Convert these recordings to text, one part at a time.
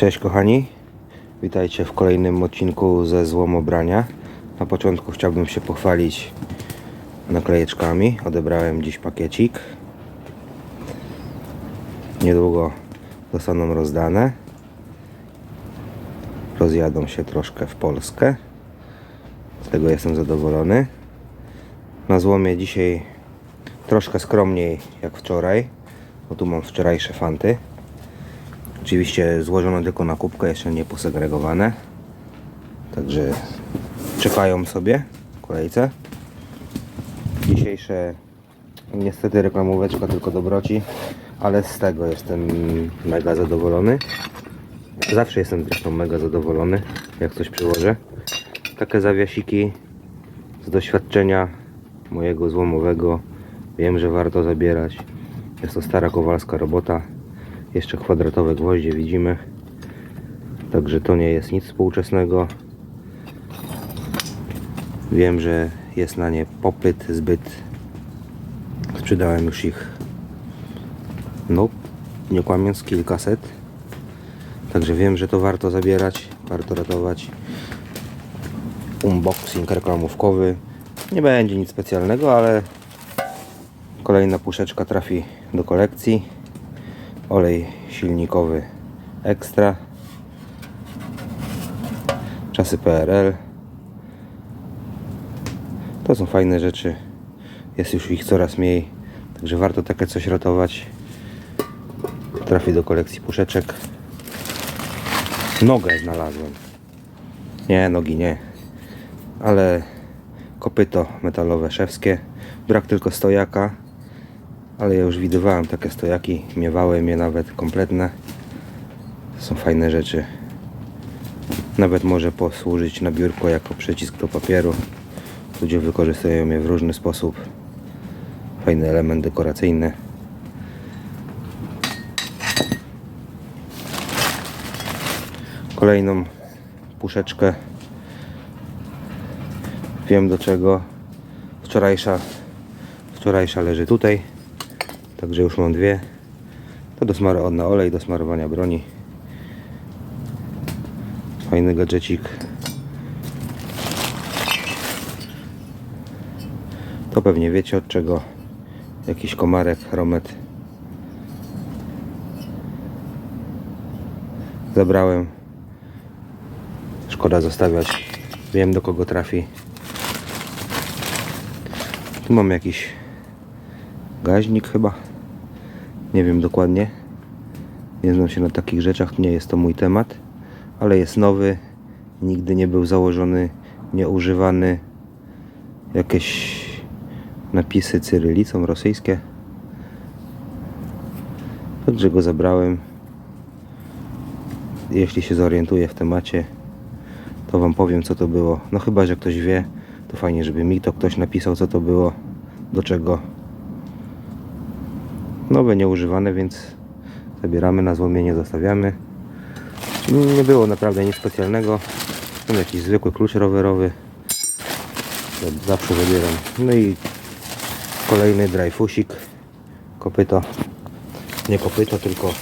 Cześć kochani, witajcie w kolejnym odcinku ze złomobrania. Na początku chciałbym się pochwalić naklejeczkami. Odebrałem dziś pakiecik. Niedługo zostaną rozdane. Rozjadą się troszkę w Polskę. Z tego jestem zadowolony. Na złomie dzisiaj troszkę skromniej jak wczoraj, bo tu mam wczorajsze fanty. Oczywiście złożone tylko na kubkę, jeszcze nie posegregowane. Także czekają sobie w kolejce. Dzisiejsze niestety reklamóweczka tylko dobroci, ale z tego jestem mega zadowolony. Zawsze jestem zresztą mega zadowolony, jak coś przyłożę. Takie zawiasiki z doświadczenia mojego złomowego. Wiem, że warto zabierać. Jest to stara kowalska robota. Jeszcze kwadratowe gwoździe widzimy. Także to nie jest nic współczesnego. Wiem, że jest na nie popyt zbyt. Sprzedałem już ich, no, nie kłamiąc, kilkaset. Także wiem, że to warto zabierać, warto ratować. Unboxing reklamówkowy. Nie będzie nic specjalnego, ale kolejna puszeczka trafi do kolekcji olej silnikowy ekstra. Czasy PRL to są fajne rzeczy. Jest już ich coraz mniej także warto takie coś ratować trafi do kolekcji puszeczek. Nogę znalazłem. Nie, nogi nie. Ale kopyto metalowe szewskie. Brak tylko stojaka ale ja już widywałem takie stojaki, miewałem je nawet kompletne. To są fajne rzeczy. Nawet może posłużyć na biurko jako przycisk do papieru. Ludzie wykorzystują je w różny sposób. Fajny element dekoracyjny. Kolejną puszeczkę. Wiem do czego. Wczorajsza, wczorajsza leży tutaj. Także już mam dwie. To do smaru na olej, do smarowania broni. Fajny gadżecik. To pewnie wiecie od czego. Jakiś komarek, romet. Zabrałem. Szkoda zostawiać. Wiem do kogo trafi. Tu mam jakiś gaźnik chyba. Nie wiem dokładnie. Nie znam się na takich rzeczach, nie jest to mój temat, ale jest nowy. Nigdy nie był założony, nieużywany. Jakieś napisy cyrylicą rosyjskie. Także go zabrałem. Jeśli się zorientuję w temacie, to Wam powiem co to było. No chyba, że ktoś wie, to fajnie, żeby mi to ktoś napisał co to było, do czego nowe, nieużywane, więc zabieramy na złomienie, zostawiamy. Nie było naprawdę nic specjalnego. Mam jakiś zwykły klucz rowerowy. Zawsze zabieram. No i kolejny dreyfusik. Kopyto. Nie kopyto, tylko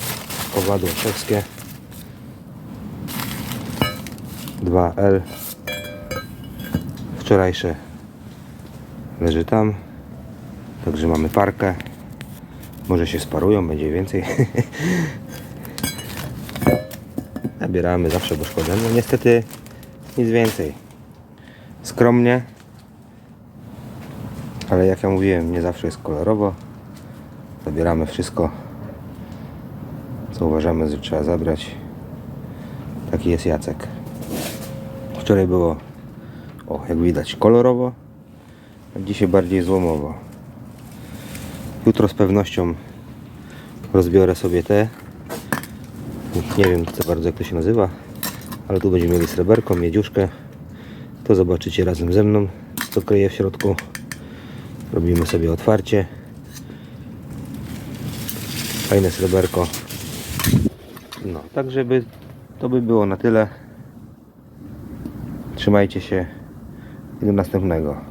kowadło czeskie. 2L. Wczorajsze leży tam. Także mamy parkę. Może się sparują, będzie więcej. Nabieramy zawsze, bo szkoda. No niestety nic więcej. Skromnie. Ale jak ja mówiłem, nie zawsze jest kolorowo. Zabieramy wszystko, co uważamy, że trzeba zabrać. Taki jest Jacek. Wczoraj było, o jak widać, kolorowo, a dzisiaj bardziej złomowo. Jutro z pewnością rozbiorę sobie te. Nie wiem co bardzo jak to się nazywa, ale tu będziemy mieli sreberko, miedziuszkę. To zobaczycie razem ze mną, co kryje w środku. Robimy sobie otwarcie. Fajne sreberko. No, tak żeby to by było na tyle. Trzymajcie się i do następnego.